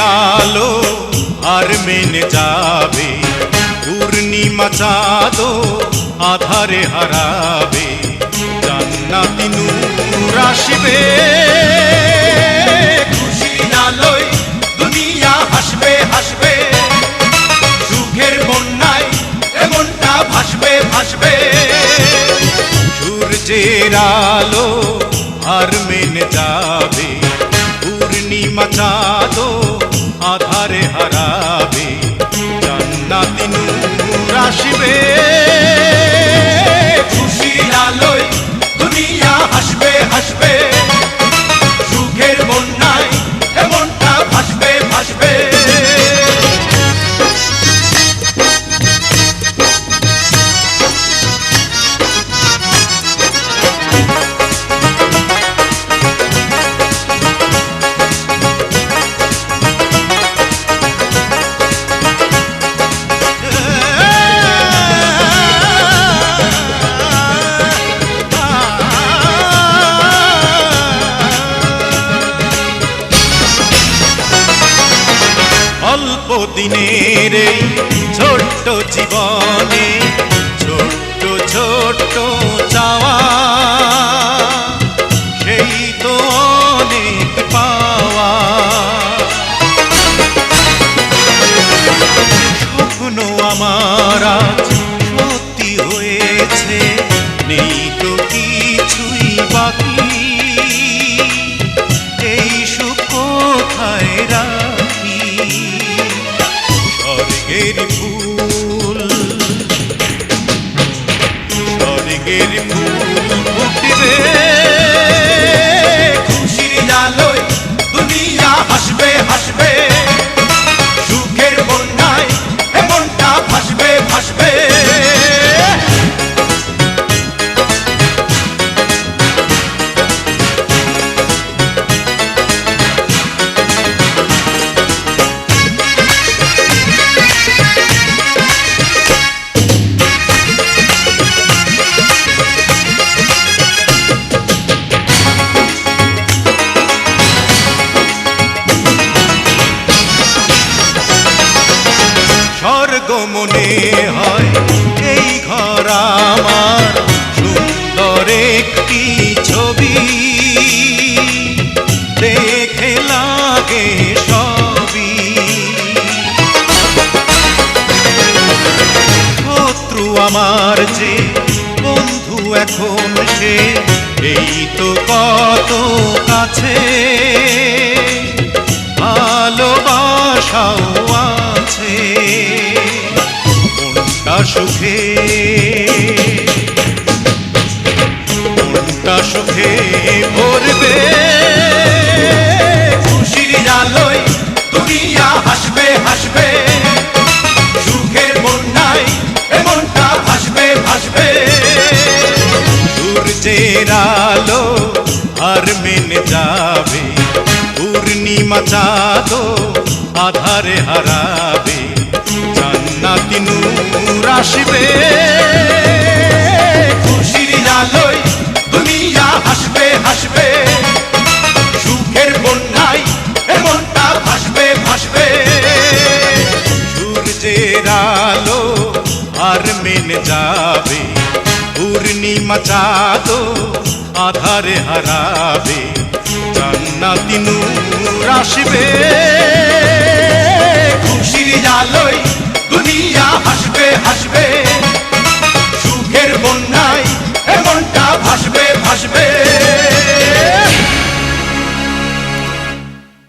আলো আর মেনে যাবে। পূর্ণিমা চাঁদো আধারে হারাবে। জান্নাতি নূর আসবে। খুশির আলোয় দুনিয়া হাসবে হাসবে। সুখের বন্যায় এমনটা ভাসবে ভাসবে। সূর্যের আলো পূর্ণিমা আধারে হারাবে জান্নাতি নূর আসবে। অল্প দিনের ছোট্ট জীবনে, ছোট্ট ছোট্ট চাওয়া। সেই তো অনেক পাওয়া। স্বপ্ন আমার সত্যি হয়েছে, নেই তো কিছুই বাকি। এই সুখ কোথায় রাখি எரிபூ முட்டிலே মনে হয়। এই ঘর আমার সুন্দর একটি ছবি। দেখে লাগে সবই। শত্রু আমার যে বন্ধু এখন সে, এই তো কত কাছে। ভালোবাসাও সুখে। কোনটা সুখে ভরবে। খুশির আলোয় দুনিয়া হাসবে হাসবে। সুখের বন্যায় এমনটা ভাসবে ভাসবে। সূর্যের আলো আর মেনে যাবে। পূর্ণিমা চাঁদো আধারে হারাবে। জান্নাতি নূর আসবে। খুশির আলোয় দুনিয়া হাসবে হাসবে। সুখের বন্যায় এমনটা ভাসবে ভাসবে। সূর্যের আলো আর মেনে যাবে। পূর্ণিমা চাঁদো আধারে হারাবে। জান্নাতি নূর আসবে। খুশির আলোয় দুনিয়া হাসবে হাসবে